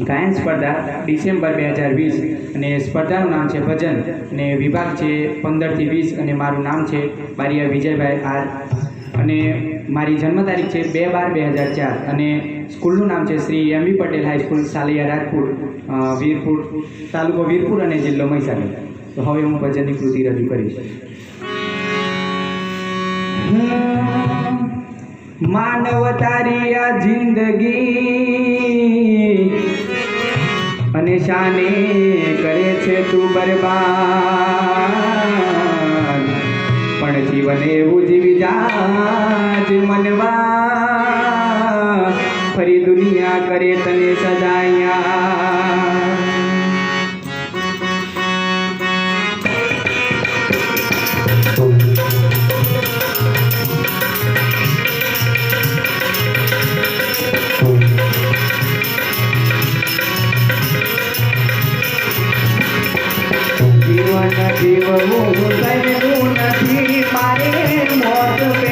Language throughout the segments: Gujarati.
ગાયન સ્પર્ધા ડિસેમ્બર બે હજાર વીસ અને સ્પર્ધાનું નામ છે ભજન. અને વિભાગ છે પંદરથી વીસ અને મારું નામ છે બારિયા વિજયભાઈ આર. અને મારી જન્મ તારીખ છે બે બાર બે હજાર ચાર. અને સ્કૂલનું નામ છે Shri M B Patel high school Saliya Rajpur Virpur, તાલુકો વીરપુર અને જિલ્લો મહીસાગર. તો હવે હું ભજનની કૃતિ રજૂ કરીશ. માનવ તારી આ જિંદગી અને શાને કરે છે તું બરબાદ. પણ જીવન એવું જીવી જાજ મનવા જીવવું સહેલું નથી મારે મોત પહેલા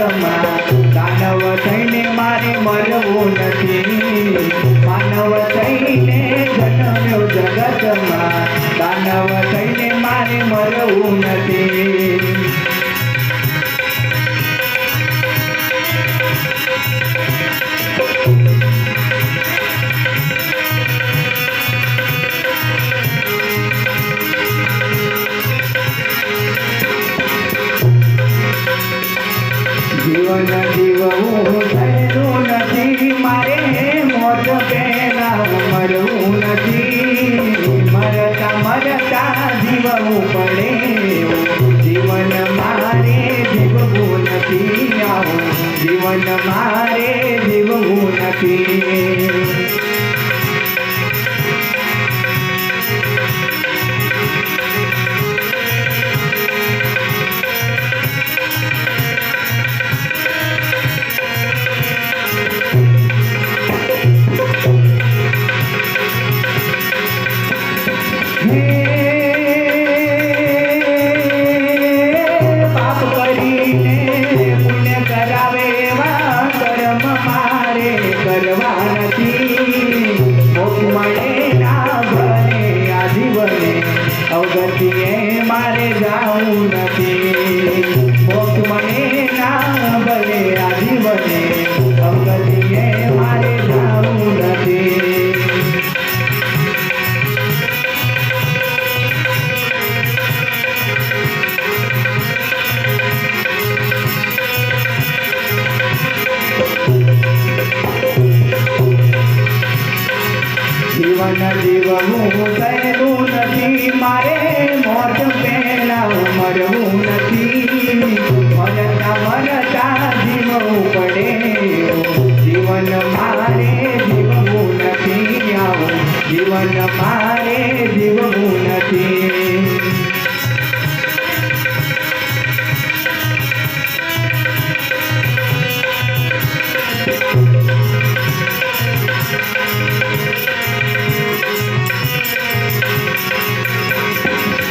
જગતમાં. દાનવ થઈને મારે મરવું નથી. માનવ થઈને જન્મ્યો જગતમાં દાનવ થઈને મારે મરવું નથી નથી આવું જીવન મારે જીવવું નથી જીવન જીવવું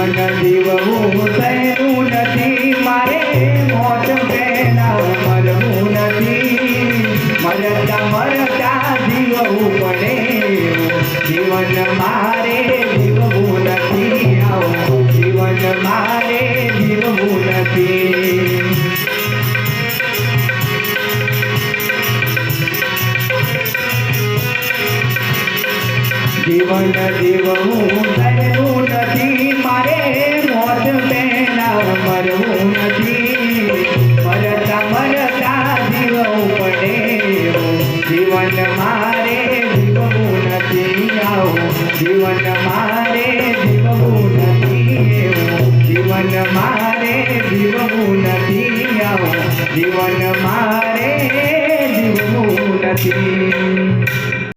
જીવન જીવવું સહેલું નથી? મારે મોત પહેલા મરવું નથી. મરતા મરતા જીવવું પડે. જીવન મારે જીવવું નથી. આવું, જીવન મારે જીવવું નથી. જીવન જીવવું જીવન મારે જીવવું નથી.